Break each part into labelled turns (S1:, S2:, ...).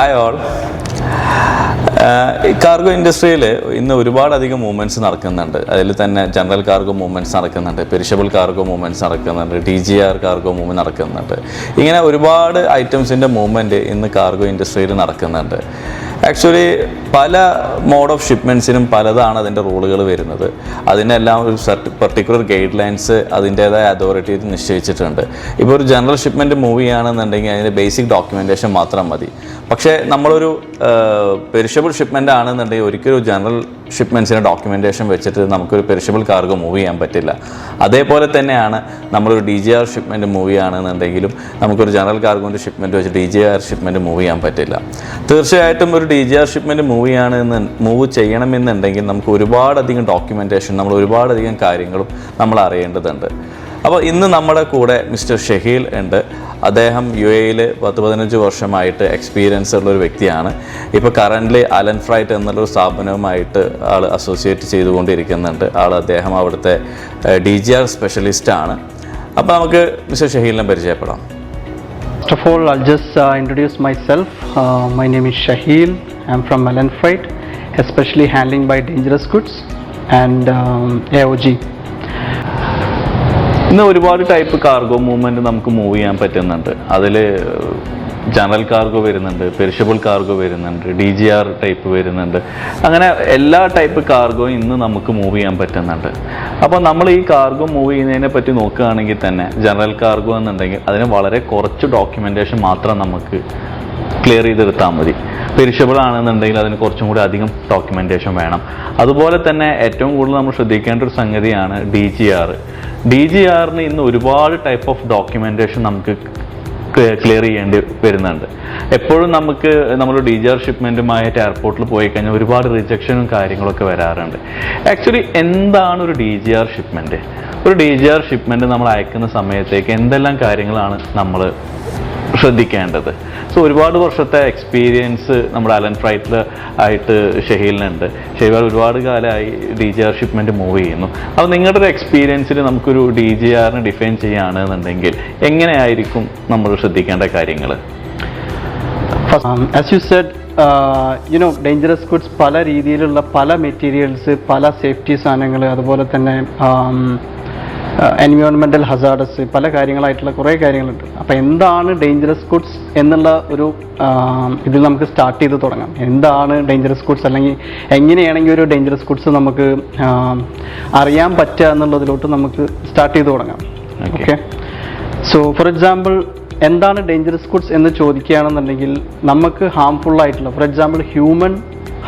S1: Hi all cargo ഇൻഡസ്ട്രിയിൽ ഇന്ന് ഒരുപാടധികം മൂവ്മെന്റ്സ് നടക്കുന്നുണ്ട്. അതിൽ തന്നെ ജനറൽ കാർഗോ മൂവ്മെന്റ്സ് നടക്കുന്നുണ്ട് പെരിഷബിൾ കാർഗോ മൂവ്മെന്റ്സ് നടക്കുന്നുണ്ട് T G R cargo movement നടക്കുന്നുണ്ട്. ഇങ്ങനെ ഒരുപാട് ഐറ്റംസിന്റെ മൂവ്മെന്റ് ഇന്ന് കാർഗോ ഇൻഡസ്ട്രിയിൽ നടക്കുന്നുണ്ട്. ആക്ച്വലി പല മോഡ് ഓഫ് ഷിപ്മെന്റ്സിനും പലതാണ് അതിന്റെ റൂളുകൾ വരുന്നത്. അതിനെല്ലാം ഒരു പർട്ടിക്കുലർ ഗൈഡ് ലൈൻസ് അതിന്റേതായ അതോറിറ്റി നിശ്ചയിച്ചിട്ടുണ്ട്. ഇപ്പോൾ ഒരു ജനറൽ ഷിപ്മെന്റ് മൂവ് ചെയ്യുകയാണെന്നുണ്ടെങ്കിൽ അതിന്റെ ബേസിക് ഡോക്യുമെന്റേഷൻ മാത്രം മതി. പക്ഷേ നമ്മളൊരു പെരിഷബിൾ ഷിപ്മെന്റ് ആണെന്നുണ്ടെങ്കിൽ ഒരിക്കലും ഒരു ജനറൽ ഷിപ്മെന്റ്സിന്റെ ഡോക്യുമെന്റേഷൻ വെച്ചിട്ട് നമുക്കൊരു പെരിഷബിൾ കാർഗോ മൂവ് ചെയ്യാൻ പറ്റില്ല. അതേപോലെ തന്നെയാണ് നമ്മളൊരു D G R shipment move ചെയ്യുകയാണെന്നുണ്ടെങ്കിലും നമുക്കൊരു ജനറൽ കാർഗോന്റെ ഷിപ്മെന്റ് വെച്ച് D G R shipment move ചെയ്യാൻ പറ്റില്ല. തീർച്ചയായിട്ടും ഒരു D G R shipment move ചെയ്യുകയാണെന്ന് മൂവ് ചെയ്യണമെന്നുണ്ടെങ്കിൽ നമുക്ക് ഒരുപാടധികം ഡോക്യുമെന്റേഷൻ നമ്മൾ ഒരുപാടധികം കാര്യങ്ങളും നമ്മൾ അറിയേണ്ടതുണ്ട്. അപ്പോൾ ഇന്ന് നമ്മുടെ കൂടെ മിസ്റ്റർ ഷഹീൽ ഉണ്ട്. അദ്ദേഹം യു എയിൽ പത്ത് പതിനഞ്ച് വർഷമായിട്ട് എക്സ്പീരിയൻസ് ഉള്ള ഒരു വ്യക്തിയാണ്. ഇപ്പോൾ കറന്റ്ലി അലൻ ഫ്രൈറ്റ് എന്നുള്ളൊരു സ്ഥാപനവുമായിട്ട് ആൾ അസോസിയേറ്റ് ചെയ്തുകൊണ്ടിരിക്കുന്നുണ്ട്. ആൾ അദ്ദേഹം അവിടുത്തെ ഡി ജി ആർ സ്പെഷ്യലിസ്റ്റാണ് അപ്പോൾ നമുക്ക് മിസ്റ്റർ ഷഹീലിനെ പരിചയപ്പെടാം.
S2: First of all, I'll just uh, introduce myself. Uh, my name is Shahil. I'm from Melon Freight, especially handling by dangerous goods and um, AOG.
S1: ഇന്ന് ഒരുപാട് type cargo movement നമുക്ക് move ചെയ്യാൻ പറ്റുന്നുണ്ട് അതിൽ general cargo വരുന്നുണ്ട് perishable cargo വരുന്നുണ്ട് D G R type വരുന്നുണ്ട്. അങ്ങനെ എല്ലാ ടൈപ്പ് കാർഗോയും ഇന്ന് നമുക്ക് മൂവ് ചെയ്യാൻ പറ്റുന്നുണ്ട്. അപ്പോൾ നമ്മൾ ഈ കാർഗോ മൂവ് ചെയ്യുന്നതിനെ പറ്റി നോക്കുകയാണെങ്കിൽ തന്നെ ജനറൽ കാർഗോ എന്നുണ്ടെങ്കിൽ അതിന് വളരെ കുറച്ച് ഡോക്യുമെന്റേഷൻ മാത്രം നമുക്ക് ക്ലിയർ ചെയ്തെടുത്താൽ മതി. പെരിഷബിൾ ആണെന്നുണ്ടെങ്കിൽ അതിന് കുറച്ചും കൂടി അധികം ഡോക്യുമെന്റേഷൻ വേണം. അതുപോലെ തന്നെ ഏറ്റവും കൂടുതൽ നമ്മൾ ശ്രദ്ധിക്കേണ്ട ഒരു സംഗതിയാണ് D G R D G ആറിന് ഇന്ന് ഒരുപാട് ടൈപ്പ് ഓഫ് ഡോക്യുമെന്റേഷൻ നമുക്ക് ക്ലിയർ ചെയ്യേണ്ടി വരുന്നുണ്ട്. എപ്പോഴും നമുക്ക് നമ്മൾ ഡീജർ ഷിപ്മെന്റുമായിട്ട് എയർപോർട്ടിൽ പോയി കഴിഞ്ഞാൽ ഒരുപാട് റിജക്ഷനും കാര്യങ്ങളൊക്കെ വരാറുണ്ട്. ആക്ച്വലി എന്താണ് ഒരു ഡി ജി ആർ ഷിപ്മെന്റ് ഒരു ഡി ജി ആർ ഷിപ്മെന്റ് നമ്മൾ അയക്കുന്ന സമയത്തേക്ക് എന്തെല്ലാം കാര്യങ്ങളാണ് നമ്മൾ ശ്രദ്ധിക്കേണ്ടത്. സോ ഒരുപാട് വർഷത്തെ എക്സ്പീരിയൻസ് നമ്മുടെ അലൻ ഫ്രൈറ്റിൽ ആയിട്ട് ഷഹീലിനുണ്ട്. ഷഹീൽ ഒരുപാട് കാലമായി D G R shipment move ചെയ്യുന്നു. അപ്പോൾ നിങ്ങളുടെ ഒരു എക്സ്പീരിയൻസിൽ നമുക്കൊരു ഡി ജി ആറിന് ഡിഫൈൻ ചെയ്യുകയാണെന്നുണ്ടെങ്കിൽ എങ്ങനെയായിരിക്കും നമ്മൾ ശ്രദ്ധിക്കേണ്ട കാര്യങ്ങൾ
S2: as you said you know you know, dangerous goods പല രീതിയിലുള്ള പല മെറ്റീരിയൽസ് പല സേഫ്റ്റി സാധനങ്ങൾ അതുപോലെ തന്നെ എൻവയോൺമെന്റൽ ഹസാർഡസ് പല കാര്യങ്ങളായിട്ടുള്ള കുറേ കാര്യങ്ങളുണ്ട്. അപ്പോൾ എന്താണ് ഡേഞ്ചറസ് ഗുഡ്സ് എന്നുള്ള ഒരു ഇതിൽ നമുക്ക് സ്റ്റാർട്ട് ചെയ്ത് തുടങ്ങാം. എന്താണ് ഡേഞ്ചറസ് ഗുഡ്സ് അല്ലെങ്കിൽ എങ്ങനെയാണെങ്കിൽ ഒരു ഡേഞ്ചറസ് ഗുഡ്സ് നമുക്ക് അറിയാൻ പറ്റുക എന്നുള്ളതിലോട്ട് നമുക്ക് സ്റ്റാർട്ട് ചെയ്ത് തുടങ്ങാം. ഓക്കെ സോ ഫോർ എക്സാമ്പിൾ എന്താണ് ഡേഞ്ചറസ് ഗുഡ്സ് എന്ന് ചോദിക്കുകയാണെന്നുണ്ടെങ്കിൽ നമുക്ക് ഹാംഫുൾ ആയിട്ടുള്ള ഫോർ എക്സാമ്പിൾ ഹ്യൂമൻ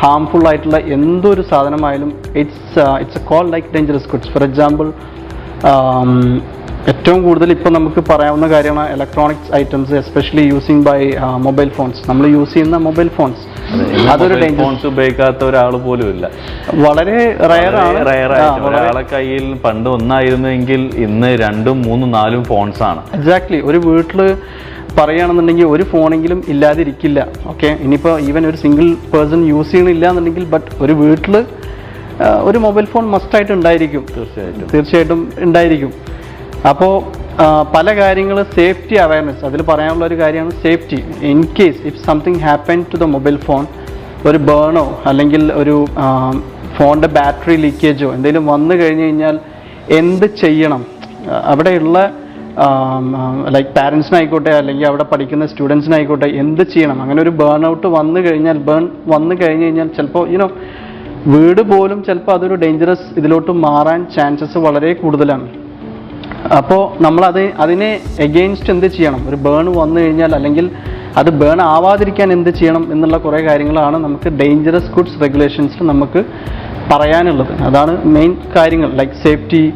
S2: ഹാംഫുൾ ആയിട്ടുള്ള എന്തൊരു സാധനമായാലും it's it's a call like dangerous goods for example ഏറ്റവും കൂടുതൽ ഇപ്പോൾ നമുക്ക് പറയാവുന്ന കാര്യമാണ് electronics items especially using by mobile phones നമ്മൾ യൂസ് ചെയ്യുന്ന മൊബൈൽ ഫോൺസ് അതൊരു
S1: ഫോൺസ് ഉപയോഗിക്കാത്ത ഒരാൾ പോലും ഇല്ല.
S2: വളരെ റയറാണ്
S1: ഒരാളെ കയ്യിൽ പണ്ട് ഒന്നായിരുന്നെങ്കിൽ ഇന്ന് രണ്ടും മൂന്നും നാലും ഫോൺസ് ആണ്.
S2: എക്സാക്ട്ലി ഒരു വീട്ടിൽ പറയുകയാണെന്നുണ്ടെങ്കിൽ ഒരു ഫോണെങ്കിലും ഇല്ലാതിരിക്കില്ല. ഓക്കെ ഇനിയിപ്പോൾ ഈവൻ ഒരു സിംഗിൾ പേഴ്സൺ യൂസ് ചെയ്യണില്ല എന്നുണ്ടെങ്കിൽ ബട്ട് ഒരു വീട്ടിൽ ഒരു മൊബൈൽ ഫോൺ മസ്റ്റായിട്ട് ഉണ്ടായിരിക്കും.
S1: തീർച്ചയായിട്ടും.
S2: തീർച്ചയായിട്ടും ഉണ്ടായിരിക്കും. അപ്പോൾ പല കാര്യങ്ങൾ സേഫ്റ്റി അവയർനെസ് അതിൽ പറയാനുള്ള ഒരു കാര്യമാണ് safety. In case if something happen to the mobile phone ഒരു ബേണോ അല്ലെങ്കിൽ ഒരു ഫോണിന്റെ ബാറ്ററി ലീക്കേജോ എന്തെങ്കിലും വന്നു കഴിഞ്ഞു കഴിഞ്ഞാൽ എന്ത് ചെയ്യണം? അവിടെയുള്ള ലൈക്ക് പാരൻസിനായിക്കോട്ടെ അല്ലെങ്കിൽ അവിടെ പഠിക്കുന്ന സ്റ്റുഡൻസിനായിക്കോട്ടെ എന്ത് ചെയ്യണം? അങ്ങനെ ഒരു ബേൺ ഔട്ട് വന്നു കഴിഞ്ഞാൽ ബേൺ വന്നു കഴിഞ്ഞു കഴിഞ്ഞാൽ ചിലപ്പോൾ യുനോ വീട് പോലും ചിലപ്പോൾ അതൊരു ഡേഞ്ചറസ് ഇതിലോട്ട് മാറാൻ ചാൻസസ് വളരെ കൂടുതലാണ്. അപ്പോൾ നമ്മളത് അതിനെ എഗെയിൻസ്റ്റ് എന്ത് ചെയ്യണം? ഒരു ബേൺ വന്നു കഴിഞ്ഞാൽ അല്ലെങ്കിൽ അത് ബേൺ ആവാതിരിക്കാൻ എന്ത് ചെയ്യണം എന്നുള്ള കുറേ കാര്യങ്ങളാണ് നമുക്ക് ഡേഞ്ചറസ് ഗുഡ്സ് റെഗുലേഷൻസിൽ നമുക്ക് പറയാനുള്ളത്. അതാണ് മെയിൻ കാര്യങ്ങൾ. ലൈക്ക് സേഫ്റ്റി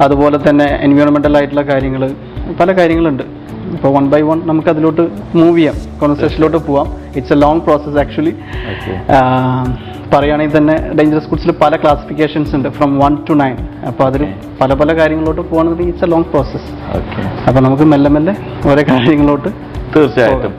S2: അതുപോലെ തന്നെ എൻവയോൺമെന്റൽ ആയിട്ടുള്ള കാര്യങ്ങൾ പല കാര്യങ്ങളുണ്ട്. ഇപ്പോൾ വൺ ബൈ വൺ നമുക്ക് അതിലോട്ട് മൂവ് ചെയ്യാം. കോൺവെർസേഷനിലോട്ട് പോവാം. It's a long process actually. പറയുകയാണെങ്കിൽ തന്നെ ഡേഞ്ചറസ് ഗുഡ്സിൽ പല ക്ലാസിഫിക്കേഷൻസ് ഉണ്ട് ഫ്രം വൺ ടു നയൻ അപ്പോൾ അതിൽ പല പല കാര്യങ്ങളിലോട്ട് പോകണമെങ്കിൽ it's a long process
S1: okay
S2: അപ്പോൾ നമുക്ക് മെല്ലെ മെല്ലെ ഓരോ കാര്യങ്ങളിലോട്ട്
S1: തീർച്ചയായിട്ടും.